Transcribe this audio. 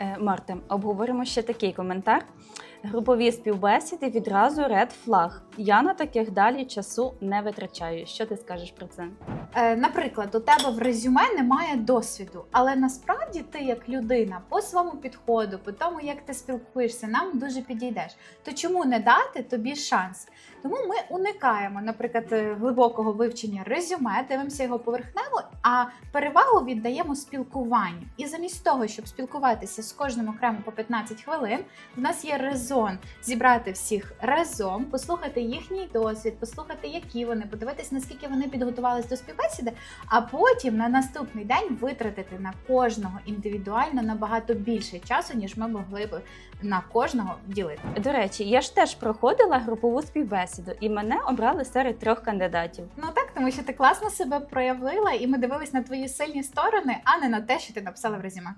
Е, Марта, обговоримо ще такий коментар. Групові співбесіди відразу ред флаг. Я на таких далі часу не витрачаю. Що ти скажеш про це? Е, Наприклад, у тебе в резюме немає досвіду, але насправді ти, як людина, по своєму підходу, по тому, як ти спілкуєшся, нам дуже підійдеш. То чому не дати тобі шанс? Тому ми уникаємо, наприклад, е, глибокого вивчення резюме, дивимося його поверхнево, а перевагу віддаємо спілкуванню. І замість того, щоб спілкуватися з кожним окремо по 15 хвилин, в нас є резон зібрати всіх разом, послухати їхній досвід, послухати, які вони, подивитись, наскільки вони підготувалися до співбесіди, а потім на наступний день витратити на кожного індивідуально набагато більше часу, ніж ми могли б на кожного ділити. До речі, я ж теж проходила групову співбесіду, і мене обрали серед трьох кандидатів. Ну так, тому що ти класно себе проявила, і ми дивились на твої сильні сторони, а не на те, що ти написала в резюме.